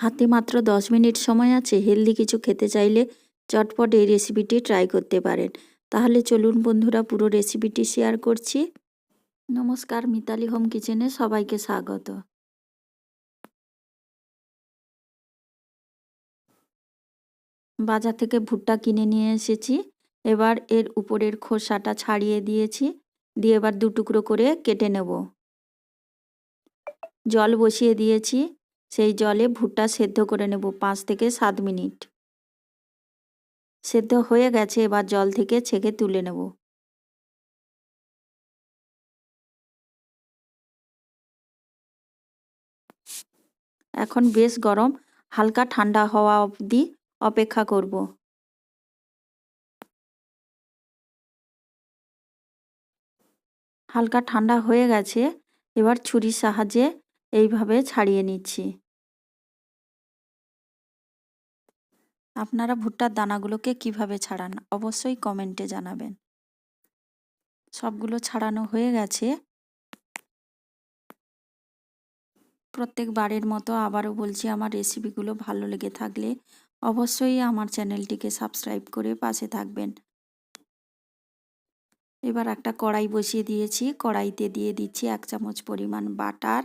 হাতে মাত্র দশ মিনিট সময় আছে, হেলদি কিছু খেতে চাইলে চটপট এই রেসিপিটি ট্রাই করতে পারেন। তাহলে চলুন বন্ধুরা, পুরো রেসিপিটি শেয়ার করছি। নমস্কার, মিতালি হোম কিচেনে সবাইকে স্বাগত। বাজার থেকে ভুট্টা কিনে নিয়ে এসেছি। এবার এর উপরের খোসাটা ছাড়িয়ে দিয়েছি। দিয়ে এবার দু টুকরো করে কেটে নেব। জল বসিয়ে দিয়েছি। সেই জলে ভুট্টা সেদ্ধ করে নেব পাঁচ থেকে সাত মিনিট। সেদ্ধ হয়ে গেছে, এবার জল থেকে ছেঁকে তুলে নেব। এখন বেশ গরম, হালকা ঠান্ডা হওয়া অবধি অপেক্ষা করব। হালকা ঠান্ডা হয়ে গেছে, এবার ছুরির সাহায্যে এইভাবে ছাড়িয়ে নিচ্ছি। আপনারা ভুট্টার দানাগুলোকে কীভাবে ছাড়ান অবশ্যই কমেন্টে জানাবেন। সবগুলো ছাড়ানো হয়ে গেছে। প্রত্যেক বারের মতো আবারও বলছি, আমার রেসিপিগুলো ভালো লেগে থাকলে অবশ্যই আমার চ্যানেলটিকে সাবস্ক্রাইব করে পাশে থাকবেন। এবার একটা কড়াই বসিয়ে দিয়েছি। কড়াইতে দিয়ে দিচ্ছি এক চামচ পরিমাণ বাটার।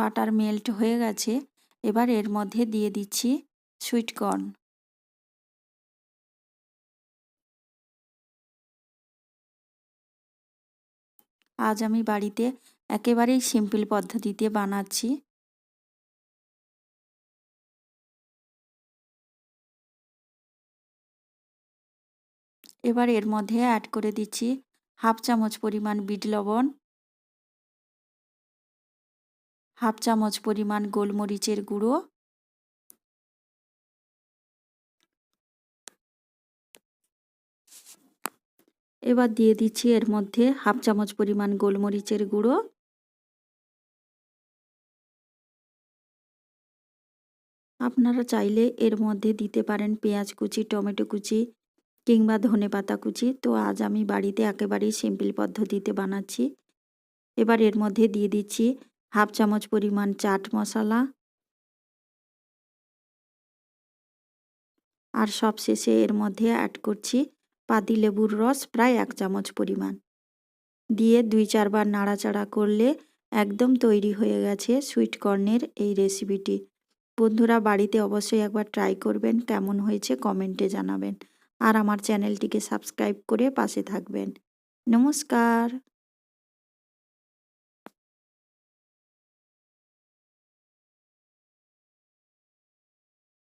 বাটার মেল্ট হয়ে গেছে। এবার এর মধ্যে দিয়ে দিচ্ছি সুইটকর্ন আজ আমি বাড়িতে একেবারেই সিম্পল পদ্ধতিতে বানাচ্ছি। এবার এর মধ্যে অ্যাড করে দিচ্ছি হাফ চামচ পরিমাণ বিট লবণ। হাফ চামচ পরিমাণ গোলমরিচের গুঁড়ো। এবার দিয়ে দিচ্ছি এর মধ্যে হাফ চামচ পরিমাণ গোলমরিচের গুঁড়ো। আপনারা চাইলে এর মধ্যে দিতে পারেন পেঁয়াজ কুচি, টমেটো কুচি কিংবা ধনে পাতা কুচি। তো আজ আমি বাড়িতে একেবারেই সিম্পল পদ্ধতিতে বানাচ্ছি। এবার এর মধ্যে দিয়ে দিচ্ছি হাফ চামচ পরিমাণ চাট মশলা। আর সব শেষে এর মধ্যে অ্যাড করছি পাতি লেবুর রস, প্রায় এক চামচ পরিমাণ। দিয়ে দুই চারবার নাড়াচাড়া করলে একদম তৈরি হয়ে গেছে সুইট কর্নের এই রেসিপিটি বন্ধুরা, বাড়িতে অবশ্যই একবার ট্রাই করবেন, কেমন হয়েছে কমেন্টে জানাবেন। আর আমার চ্যানেলটিকে সাবস্ক্রাইব করে পাশে থাকবেন। নমস্কার!